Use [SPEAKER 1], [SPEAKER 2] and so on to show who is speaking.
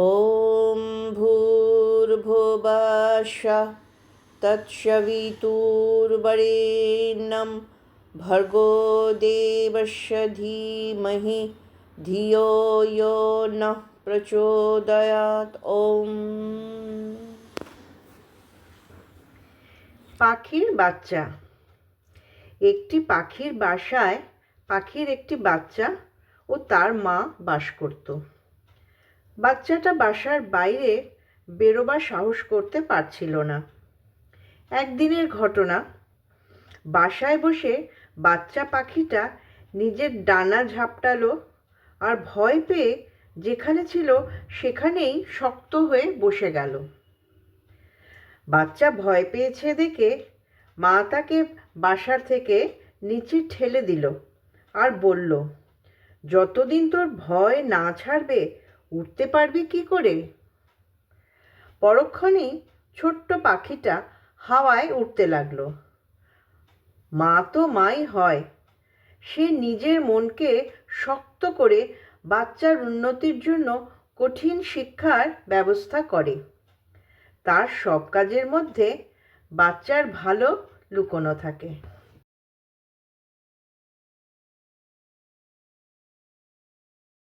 [SPEAKER 1] ॐ भूर्भुवश तत्सवितुर्वरेण्यं भर्गो देवस्य धीमहि धियो यो नः প্রচোদয়াত ওম পাখির বাচ্চা একটি পাখির বাসায় পাখির একটি বাচ্চা ও তার মা বাস করত বাচ্চাটা বাসার বাইরে বেরোবার সাহস করতে পারছিল না। একদিনের ঘটনা, বাসায় বসে বাচ্চা পাখিটা নিজের ডানা ঝাপটালো আর ভয় পেয়ে যেখানে ছিল সেখানেই শক্ত হয়ে বসে গেল। বাচ্চা ভয় পেয়েছে দেখে মা তাকে বাসার থেকে নিচে ঠেলে দিল আর বলল, যতদিন তোর ভয় না ছাড়বে উঠতে পারবি কি করে? পরক্ষণেই ছোট্ট পাখিটা হাওয়ায় উঠতে লাগল। মা তো মাই হয়। সে নিজের মনকে শক্ত করে বাচ্চার উন্নতির জন্য কঠিন শিক্ষার ব্যবস্থা করে। তার সব কাজের মধ্যে বাচ্চার ভালো লুকোনো থাকে।